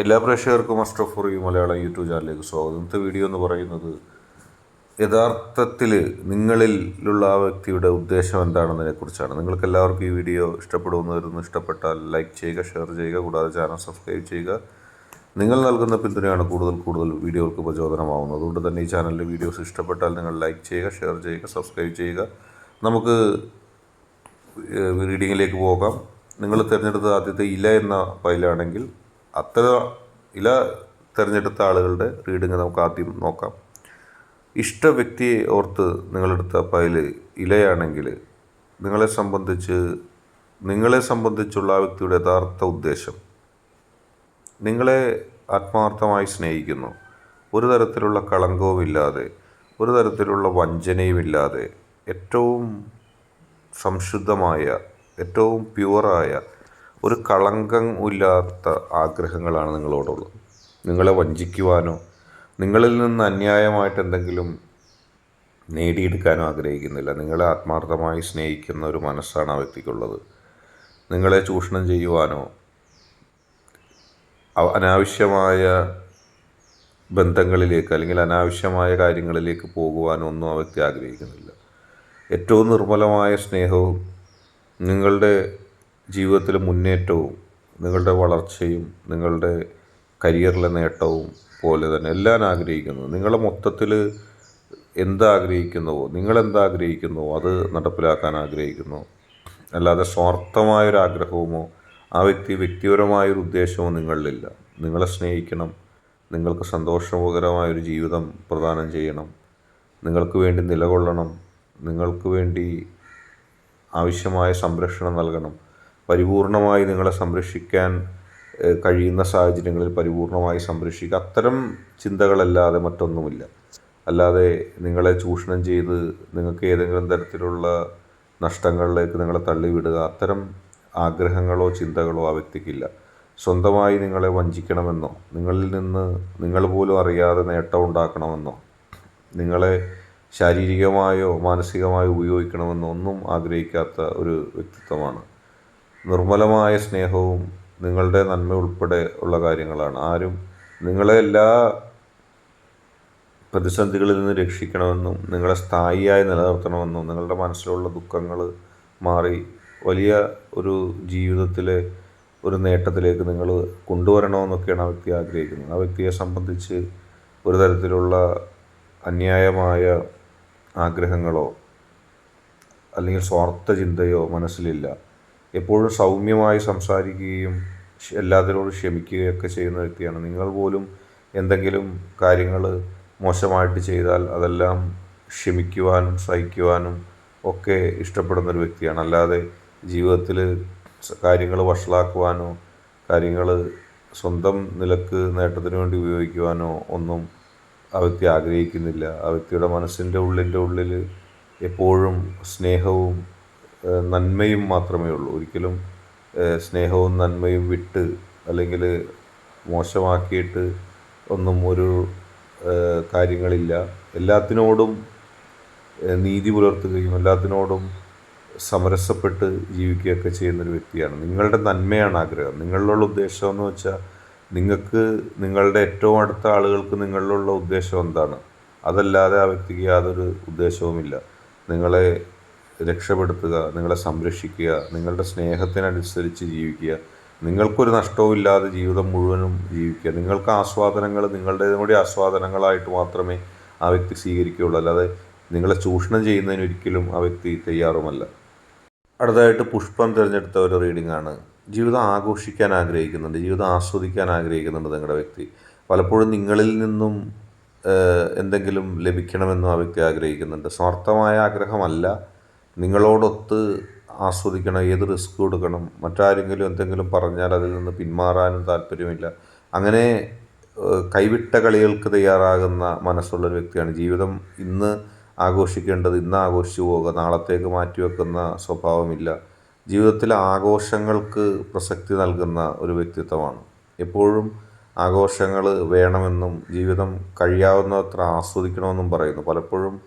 എല്ലാ പ്രേക്ഷകർക്കും muster four ഈ മലയാളം യൂട്യൂബ് ചാനലിലേക്ക് സ്വാഗതം. ഇന്നത്തെ വീഡിയോ എന്ന് പറയുന്നത് യഥാർത്ഥത്തിൽ നിങ്ങളിലുള്ള ആ വ്യക്തിയുടെ ഉദ്ദേശം എന്താണെന്നതിനെ കുറിച്ചാണ് നിങ്ങൾക്ക് എല്ലാവർക്കും ഈ വീഡിയോ ഇഷ്ടപ്പെടുമെന്ന് വരുന്നു ഇഷ്ടപ്പെട്ടാൽ ലൈക്ക് ചെയ്യുക ഷെയർ ചെയ്യുക കൂടാതെ ചാനൽ സബ്സ്ക്രൈബ് ചെയ്യുക. നിങ്ങൾ നൽകുന്ന പിന്തുണയാണ് കൂടുതൽ കൂടുതൽ വീഡിയോകൾക്ക് പ്രചോദനമാവുന്നത്. അതുകൊണ്ട് തന്നെ ഈ ചാനലിലെ വീഡിയോസ് ഇഷ്ടപ്പെട്ടാൽ നിങ്ങൾ ലൈക്ക് ചെയ്യുക ഷെയർ ചെയ്യുക സബ്സ്ക്രൈബ് ചെയ്യുക. നമുക്ക് റീഡിങ്ങിലേക്ക് പോകാം. നിങ്ങൾ തിരഞ്ഞെടുത്ത ആദ്യത്തെ ഇല എന്ന ഫയലാണെങ്കിൽ അത്ര ഇല തിരഞ്ഞെടുത്ത ആളുകളുടെ റീഡിങ് നമുക്ക് ആദ്യം നോക്കാം. ഇഷ്ട വ്യക്തിയെ ഓർത്ത് നിങ്ങളെടുത്ത ഫയൽ ഇലയാണെങ്കിൽ നിങ്ങളെ സംബന്ധിച്ച് നിങ്ങളെ സംബന്ധിച്ചുള്ള ആ വ്യക്തിയുടെ യഥാർത്ഥ ഉദ്ദേശം നിങ്ങളെ ആത്മാർത്ഥമായി സ്നേഹിക്കുന്നു. ഒരു തരത്തിലുള്ള കളങ്കവുമില്ലാതെ ഒരു തരത്തിലുള്ള വഞ്ചനയുമില്ലാതെ ഏറ്റവും സംശുദ്ധമായ ഏറ്റവും പ്യുവറായ ഒരു കളങ്കം ഇല്ലാത്ത ആഗ്രഹങ്ങളാണ് നിങ്ങളോടുള്ളത്. നിങ്ങളെ വഞ്ചിക്കുവാനോ നിങ്ങളിൽ നിന്ന് അന്യായമായിട്ട് എന്തെങ്കിലും നേടിയെടുക്കാനോ ആഗ്രഹിക്കുന്നില്ല. നിങ്ങളെ ആത്മാർത്ഥമായി സ്നേഹിക്കുന്ന ഒരു മനസ്സാണ് ആ വ്യക്തിക്കുള്ളത്. നിങ്ങളെ ചൂഷണം ചെയ്യുവാനോ അനാവശ്യമായ ബന്ധങ്ങളിലേക്ക് അല്ലെങ്കിൽ അനാവശ്യമായ കാര്യങ്ങളിലേക്ക് പോകുവാനോ ഒന്നും ആ വ്യക്തി ആഗ്രഹിക്കുന്നില്ല. ഏറ്റവും നിർമ്മലമായ സ്നേഹവും നിങ്ങളുടെ ജീവിതത്തിലെ മുന്നേറ്റവും നിങ്ങളുടെ വളർച്ചയും നിങ്ങളുടെ കരിയറിലെ നേട്ടവും പോലെ തന്നെ എല്ലാം ആഗ്രഹിക്കുന്നു. നിങ്ങളെ മൊത്തത്തിൽ എന്താഗ്രഹിക്കുന്നുവോ നിങ്ങളെന്താഗ്രഹിക്കുന്നുവോ അത് നടപ്പിലാക്കാൻ ആഗ്രഹിക്കുന്നു. അല്ലാതെ സ്വാർത്ഥമായൊരാഗ്രഹവുമോ ആ വ്യക്തി വ്യക്തിപരമായൊരു ഉദ്ദേശമോ നിങ്ങളിലില്ല. നിങ്ങളെ സ്നേഹിക്കണം നിങ്ങൾക്ക് സന്തോഷകരമായൊരു ജീവിതം പ്രദാനം ചെയ്യണം നിങ്ങൾക്ക് വേണ്ടി നിലകൊള്ളണം നിങ്ങൾക്ക് വേണ്ടി ആവശ്യമായ സംരക്ഷണം നൽകണം. പരിപൂർണമായി നിങ്ങളെ സംരക്ഷിക്കാൻ കഴിയുന്ന സാഹചര്യങ്ങളിൽ പരിപൂർണമായി സംരക്ഷിക്കുക. അത്തരം ചിന്തകളല്ലാതെ മറ്റൊന്നുമില്ല. അല്ലാതെ നിങ്ങളെ ചൂഷണം ചെയ്ത് നിങ്ങൾക്ക് ഏതെങ്കിലും തരത്തിലുള്ള നഷ്ടങ്ങളിലേക്ക് നിങ്ങളെ തള്ളിവിടുക അത്തരം ആഗ്രഹങ്ങളോ ചിന്തകളോ ആ വ്യക്തിക്കില്ല. സ്വന്തമായി നിങ്ങളെ വഞ്ചിക്കണമെന്നോ നിങ്ങളിൽ നിന്ന് നിങ്ങൾ പോലും അറിയാതെ നേട്ടം ഉണ്ടാക്കണമെന്നോ നിങ്ങളെ ശാരീരികമായോ മാനസികമായോ ഉപയോഗിക്കണമെന്നോ ഒന്നും ആഗ്രഹിക്കാത്ത ഒരു വ്യക്തിത്വമാണ് നിർമ്മലമായ സ്നേഹവും നിങ്ങളുടെ നന്മ ഉൾപ്പെടെ ഉള്ള കാര്യങ്ങളാണ്. ആരും നിങ്ങളെ എല്ലാ പ്രതിസന്ധികളിൽ നിന്ന് രക്ഷിക്കണമെന്നും നിങ്ങളെ സ്ഥായിയായി നിലനിർത്തണമെന്നും നിങ്ങളുടെ മനസ്സിലുള്ള ദുഃഖങ്ങൾ മാറി വലിയ ഒരു ജീവിതത്തിലെ ഒരു നേട്ടത്തിലേക്ക് നിങ്ങൾ കൊണ്ടുവരണമെന്നൊക്കെയാണ് ആ വ്യക്തി ആഗ്രഹിക്കുന്നത്. ആ വ്യക്തിയെ സംബന്ധിച്ച് ഒരു തരത്തിലുള്ള അന്യായമായ ആഗ്രഹങ്ങളോ അല്ലെങ്കിൽ സ്വാർത്ഥ ചിന്തയോ മനസ്സിലില്ല. എപ്പോഴും സൗമ്യമായി സംസാരിക്കുകയും എല്ലാത്തിനോടും ക്ഷമിക്കുകയൊക്കെ ചെയ്യുന്ന വ്യക്തിയാണ്. നിങ്ങൾ പോലും എന്തെങ്കിലും കാര്യങ്ങൾ മോശമായിട്ട് ചെയ്താൽ അതെല്ലാം ക്ഷമിക്കുവാനും സഹിക്കുവാനും ഒക്കെ ഇഷ്ടപ്പെടുന്ന ഒരു വ്യക്തിയാണ്. അല്ലാതെ ജീവിതത്തിൽ കാര്യങ്ങൾ വഷളാക്കുവാനോ കാര്യങ്ങൾ സ്വന്തം നിലയ്ക്ക് നേട്ടത്തിന് വേണ്ടി ഉപയോഗിക്കുവാനോ ഒന്നും ആ വ്യക്തി ആഗ്രഹിക്കുന്നില്ല. ആ വ്യക്തിയുടെ മനസ്സിന്റെ ഉള്ളിന്റെ ഉള്ളിൽ എപ്പോഴും സ്നേഹവും നന്മയും മാത്രമേ ഉള്ളൂ. ഒരിക്കലും സ്നേഹവും നന്മയും വിട്ട് അല്ലെങ്കിൽ മോശമാക്കിയിട്ട് ഒന്നും ഒരു കാര്യങ്ങളില്ല. എല്ലാത്തിനോടും നീതി പുലർത്തുകയും എല്ലാത്തിനോടും സമരസപ്പെട്ട് ജീവിക്കുകയൊക്കെ ചെയ്യുന്നൊരു വ്യക്തിയാണ്. നിങ്ങളുടെ നന്മയാണ് ആഗ്രഹം. നിങ്ങളിലുള്ള ഉദ്ദേശം എന്ന് വെച്ചാൽ നിങ്ങൾക്ക് നിങ്ങളുടെ ഏറ്റവും അടുത്ത ആളുകൾക്ക് നിങ്ങളിലുള്ള ഉദ്ദേശം എന്താണ്? അതല്ലാതെ ആ വ്യക്തിക്ക് യാതൊരു ഉദ്ദേശവുമില്ല. നിങ്ങളെ രക്ഷപ്പെടുത്തുക നിങ്ങളെ സംരക്ഷിക്കുക നിങ്ങളുടെ സ്നേഹത്തിനനുസരിച്ച് ജീവിക്കുക നിങ്ങൾക്കൊരു നഷ്ടവും ഇല്ലാതെ ജീവിതം മുഴുവനും ജീവിക്കുക. നിങ്ങൾക്ക് ആസ്വാദനങ്ങൾ നിങ്ങളുടേതും കൂടി ആസ്വാദനങ്ങളായിട്ട് മാത്രമേ ആ വ്യക്തി സ്വീകരിക്കുകയുള്ളൂ. അല്ലാതെ നിങ്ങളെ ചൂഷണം ചെയ്യുന്നതിന് ഒരിക്കലും ആ വ്യക്തി തയ്യാറുമല്ല. അടുത്തതായിട്ട് പുഷ്പം തിരഞ്ഞെടുത്ത ഒരു റീഡിംഗ് ആണ്. ജീവിതം ആഘോഷിക്കാൻ ആഗ്രഹിക്കുന്നുണ്ട് ജീവിതം ആസ്വദിക്കാൻ ആഗ്രഹിക്കുന്നുണ്ട് നിങ്ങളുടെ വ്യക്തി. പലപ്പോഴും നിങ്ങളിൽ നിന്നും എന്തെങ്കിലും ലഭിക്കണമെന്നും ആ വ്യക്തി ആഗ്രഹിക്കുന്നുണ്ട്. സ്വാർത്ഥമായ ആഗ്രഹമല്ല നിങ്ങളോടൊത്ത് ആസ്വദിക്കണം ഏത് റിസ്ക് കൊടുക്കണം മറ്റാരെങ്കിലും എന്തെങ്കിലും പറഞ്ഞാൽ അതിൽ നിന്ന് പിന്മാറാനും താല്പര്യമില്ല. അങ്ങനെ കൈവിട്ട കളികൾക്ക് തയ്യാറാകുന്ന മനസ്സുള്ളൊരു വ്യക്തിയാണ്. ജീവിതം ഇന്ന് ആഘോഷിക്കേണ്ടത് ഇന്ന് ആഘോഷിച്ചു പോവുക നാളത്തേക്ക് മാറ്റിവെക്കുന്ന സ്വഭാവമില്ല. ജീവിതത്തിലെ ആഘോഷങ്ങൾക്ക് പ്രസക്തി നൽകുന്ന ഒരു വ്യക്തിത്വമാണ്. എപ്പോഴും ആഘോഷങ്ങൾ വേണമെന്നും ജീവിതം കഴിയാവുന്നത്ര ആസ്വദിക്കണമെന്നും പറയുന്നു. പലപ്പോഴും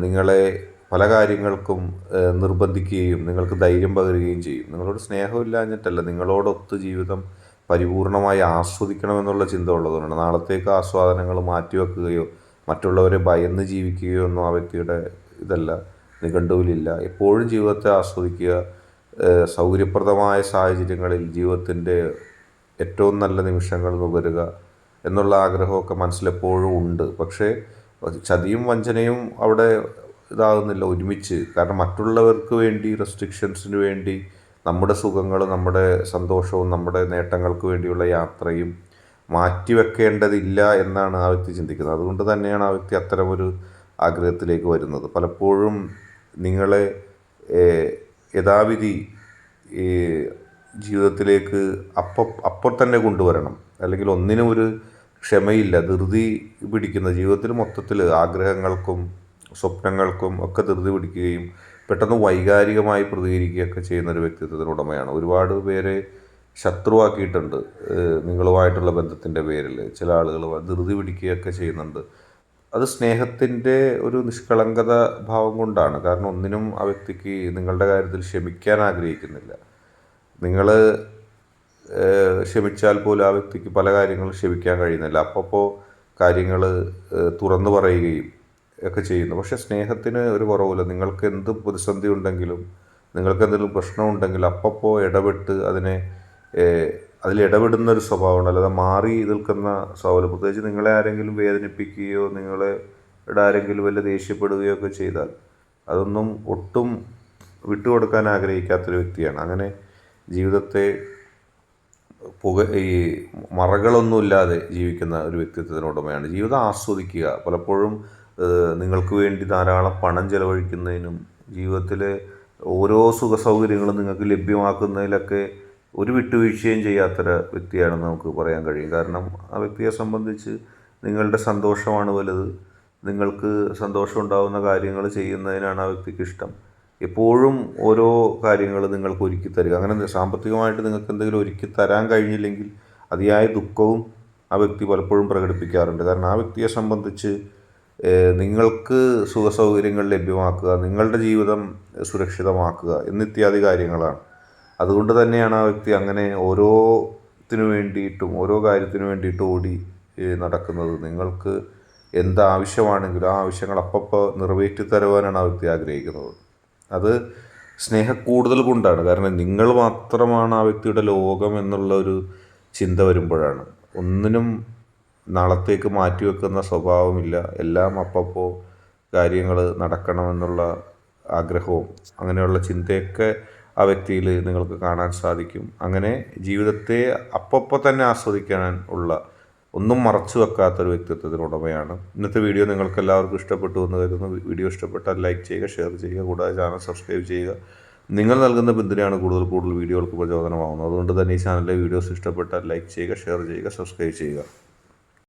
നിങ്ങളെ പല കാര്യങ്ങൾക്കും നിർബന്ധിക്കുകയും നിങ്ങൾക്ക് ധൈര്യം പകരുകയും ചെയ്യും. നിങ്ങളോട് സ്നേഹമില്ലാഞ്ഞിട്ടല്ല നിങ്ങളോടൊത്ത് ജീവിതം പരിപൂർണമായി ആസ്വദിക്കണമെന്നുള്ള ചിന്ത ഉള്ളതുകൊണ്ട് നാളത്തേക്ക് ആസ്വാദനങ്ങൾ മാറ്റിവെക്കുകയോ മറ്റുള്ളവരെ ഭയന്ന് ജീവിക്കുകയോ ഒന്നും ആ വ്യക്തിയുടെ ഇതല്ല നിഘണ്ടുവിലില്ല. എപ്പോഴും ജീവിതത്തെ ആസ്വദിക്കുക സൗകര്യപ്രദമായ സാഹചര്യങ്ങളിൽ ജീവിതത്തിന്റെ ഏറ്റവും നല്ല നിമിഷങ്ങൾ നുകരുക എന്നുള്ള ആഗ്രഹമൊക്കെ മനസ്സിലെപ്പോഴും ഉണ്ട്. പക്ഷേ ചതിയും വഞ്ചനയും അവിടെ ഇതാകുന്നില്ല ഒരുമിച്ച്. കാരണം മറ്റുള്ളവർക്ക് വേണ്ടി റെസ്ട്രിക്ഷൻസിന് വേണ്ടി നമ്മുടെ സുഖങ്ങൾ നമ്മുടെ സന്തോഷവും നമ്മുടെ നേട്ടങ്ങൾക്ക് വേണ്ടിയുള്ള യാത്രയും മാറ്റിവെക്കേണ്ടതില്ല എന്നാണ് ആ വ്യക്തി ചിന്തിക്കുന്നത്. അതുകൊണ്ട് തന്നെയാണ് ആ വ്യക്തി അത്തരമൊരു ആഗ്രഹത്തിലേക്ക് വരുന്നത്. പലപ്പോഴും നിങ്ങളെ യഥാവിധി ജീവിതത്തിലേക്ക് അപ്പം അപ്പോൾ തന്നെ കൊണ്ടുവരണം. അല്ലെങ്കിൽ ഒന്നിനും ഒരു ക്ഷമയില്ല ധൃതി പിടിക്കുന്ന ജീവിതത്തിൽ മൊത്തത്തിൽ ആഗ്രഹങ്ങൾക്കും സ്വപ്നങ്ങൾക്കും ഒക്കെ ധൃതി പിടിക്കുകയും പെട്ടെന്ന് വൈകാരികമായി പ്രതികരിക്കുകയൊക്കെ ചെയ്യുന്ന ഒരു വ്യക്തിത്വത്തിന് ഉടമയാണ്. ഒരുപാട് പേരെ ശത്രുവാക്കിയിട്ടുണ്ട് നിങ്ങളുമായിട്ടുള്ള ബന്ധത്തിന്റെ പേരിൽ. ചില ആളുകൾ ധൃതി പിടിക്കുകയൊക്കെ ചെയ്യുന്നുണ്ട്. അത് സ്നേഹത്തിന്റെ ഒരു നിഷ്കളങ്കത ഭാവം കൊണ്ടാണ്. കാരണം ഒന്നിനും ആ വ്യക്തിക്ക് നിങ്ങളുടെ കാര്യത്തിൽ ക്ഷമിക്കാൻ ആഗ്രഹിക്കുന്നില്ല. നിങ്ങൾ ക്ഷമിച്ചാൽ പോലും ആ വ്യക്തിക്ക് പല കാര്യങ്ങളും ക്ഷമിക്കാൻ കഴിയുന്നില്ല. അപ്പോൾ കാര്യങ്ങൾ തുറന്നു പറയുകയും ഒക്കെ ചെയ്യുന്നു. പക്ഷേ സ്നേഹത്തിന് ഒരു കുറവില്ല നിങ്ങൾക്ക് എന്ത് പ്രതിസന്ധി ഉണ്ടെങ്കിലും നിങ്ങൾക്ക് എന്തെങ്കിലും പ്രശ്നമുണ്ടെങ്കിൽ അപ്പപ്പോൾ ഇടപെട്ട് അതിനെ അതിൽ ഇടപെടുന്ന ഒരു സ്വഭാവമുണ്ട്. അല്ലാതെ മാറി നിൽക്കുന്ന സ്വഭാവം പ്രത്യേകിച്ച് നിങ്ങളെ ആരെങ്കിലും വേദനിപ്പിക്കുകയോ നിങ്ങളെ ആരെങ്കിലും വല്ല ദേഷ്യപ്പെടുകയോ ഒക്കെ ചെയ്താൽ അതൊന്നും ഒട്ടും വിട്ടുകൊടുക്കാൻ ആഗ്രഹിക്കാത്തൊരു വ്യക്തിയാണ്. അങ്ങനെ ജീവിതത്തെ പുക ഈ മറകളൊന്നുമില്ലാതെ ജീവിക്കുന്ന ഒരു വ്യക്തിത്വത്തിന് ഉടമയാണ് ജീവിതം ആസ്വദിക്കുക. പലപ്പോഴും നിങ്ങൾക്ക് വേണ്ടി ധാരാളം പണം ചെലവഴിക്കുന്നതിനും ജീവിതത്തിലെ ഓരോ സുഖ സൗകര്യങ്ങളും നിങ്ങൾക്ക് ലഭ്യമാക്കുന്നതിലൊക്കെ ഒരു വിട്ടുവീഴ്ചയും ചെയ്യാത്തൊരു വ്യക്തിയാണെന്ന് നമുക്ക് പറയാൻ കഴിയും. കാരണം ആ വ്യക്തിയെ സംബന്ധിച്ച് നിങ്ങളുടെ സന്തോഷമാണ് വലുത്. നിങ്ങൾക്ക് സന്തോഷം ഉണ്ടാകുന്ന കാര്യങ്ങൾ ചെയ്യുന്നതിനാണ് ആ വ്യക്തിക്ക് ഇഷ്ടം. എപ്പോഴും ഓരോ കാര്യങ്ങൾ നിങ്ങൾക്ക് ഒരുക്കി തരിക. അങ്ങനെ സാമ്പത്തികമായിട്ട് നിങ്ങൾക്ക് എന്തെങ്കിലും ഒരുക്കി തരാൻ കഴിഞ്ഞില്ലെങ്കിൽ അതിയായ ദുഃഖവും ആ വ്യക്തി പലപ്പോഴും പ്രകടിപ്പിക്കാറുണ്ട്. കാരണം ആ വ്യക്തിയെ സംബന്ധിച്ച് നിങ്ങൾക്ക് സുഖ സൗകര്യങ്ങൾ ലഭ്യമാക്കുക നിങ്ങളുടെ ജീവിതം സുരക്ഷിതമാക്കുക എന്നിത്യാദി കാര്യങ്ങളാണ്. അതുകൊണ്ട് തന്നെയാണ് ആ വ്യക്തി അങ്ങനെ ഓരോത്തിനു വേണ്ടിയിട്ടും ഓരോ കാര്യത്തിനു വേണ്ടിയിട്ടും ഓടി നടക്കുന്നത്. നിങ്ങൾക്ക് എന്ത് ആവശ്യമാണെങ്കിലും ആ ആവശ്യങ്ങൾ അപ്പപ്പോൾ നിറവേറ്റി തരുവാനാണ് ആ വ്യക്തി ആഗ്രഹിക്കുന്നത്. അത് സ്നേഹക്കൂടുതൽ കൊണ്ടാണ്. കാരണം നിങ്ങൾ മാത്രമാണ് ആ വ്യക്തിയുടെ ലോകം എന്നുള്ള ഒരു ചിന്ത വരുമ്പോഴാണ്. ഒന്നിനും നാളത്തേക്ക് മാറ്റിവെക്കുന്ന സ്വഭാവമില്ല. എല്ലാം അപ്പപ്പോൾ കാര്യങ്ങൾ നടക്കണമെന്നുള്ള ആഗ്രഹവും അങ്ങനെയുള്ള ചിന്തയൊക്കെ ആ വ്യക്തിയിൽ നിങ്ങൾക്ക് കാണാൻ സാധിക്കും. അങ്ങനെ ജീവിതത്തെ അപ്പപ്പോൾ തന്നെ ആസ്വദിക്കാൻ ഉള്ള ഒന്നും മറച്ചു വെക്കാത്തൊരു വ്യക്തിത്വത്തിന് ഉടമയാണ്. ഇന്നത്തെ വീഡിയോ നിങ്ങൾക്ക് എല്ലാവർക്കും ഇഷ്ടപ്പെട്ടു എന്ന് കരുതുന്നു. വീഡിയോ ഇഷ്ടപ്പെട്ടാൽ ലൈക്ക് ചെയ്യുക ഷെയർ ചെയ്യുക കൂടാതെ ചാനൽ സബ്സ്ക്രൈബ് ചെയ്യുക. നിങ്ങൾ നൽകുന്ന പിന്തുണയാണ് കൂടുതൽ കൂടുതൽ വീഡിയോകൾക്ക് പ്രചോദനമാകുന്നത് അതുകൊണ്ട് തന്നെ ഈ ചാനലിലെ വീഡിയോസ് ഇഷ്ടപ്പെട്ടാൽ ലൈക്ക് ചെയ്യുക ഷെയർ ചെയ്യുക സബ്സ്ക്രൈബ് ചെയ്യുക.